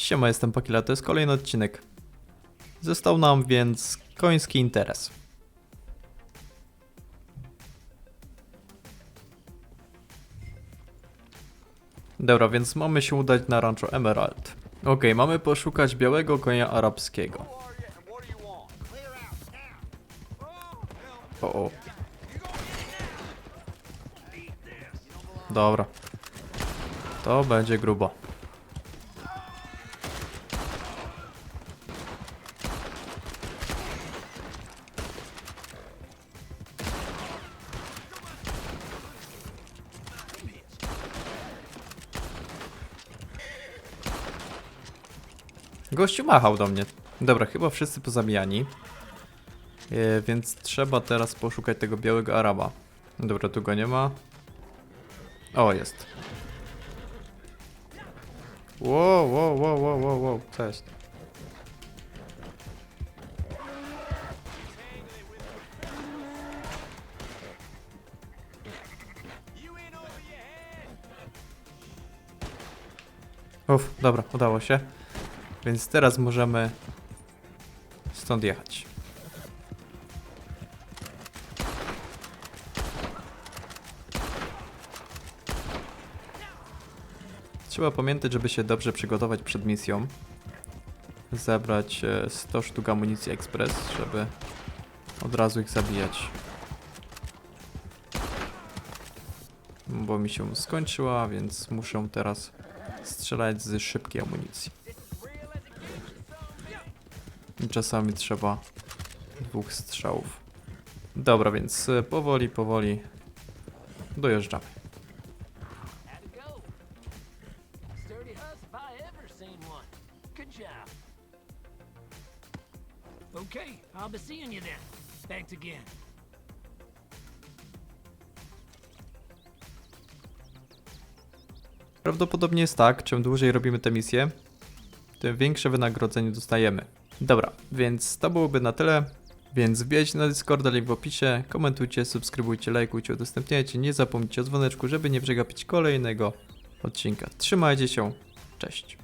Siema, jestem Pakila, to jest kolejny odcinek. Został nam więc koński interes. Dobra, więc mamy się udać na rancho Emerald. Okej, mamy poszukać białego konia arabskiego. O, o. Dobra. To będzie grubo. Gościu machał do mnie. Dobra, chyba wszyscy pozabijani. E, więc trzeba teraz poszukać tego białego Araba. Dobra, tu go nie ma. O, jest. Wow, wow, wow, wow, wow, wow, cześć. Uff, dobra, udało się. Więc teraz możemy stąd jechać. Trzeba pamiętać, żeby się dobrze przygotować przed misją. Zebrać e, 100 sztuk amunicji ekspres, żeby od razu ich zabijać. Bo mi się skończyła, więc muszę teraz strzelać z szybkiej amunicji. I Czasami trzeba dwóch strzałów. Dobra, więc e, powoli, powoli dojeżdżamy. Okay, I'll be seeing you then. Thanks again. Prawdopodobnie jest tak, czym dłużej robimy tę misję, tym większe wynagrodzenie dostajemy. Dobra, więc to byłoby na tyle. Więc wbijajcie na Discorda, link w opisie, komentujcie, subskrybujcie, lajkujcie, udostępniajcie, nie zapomnijcie o dzwoneczku, żeby nie przegapić kolejnego odcinka. Trzymajcie się, cześć.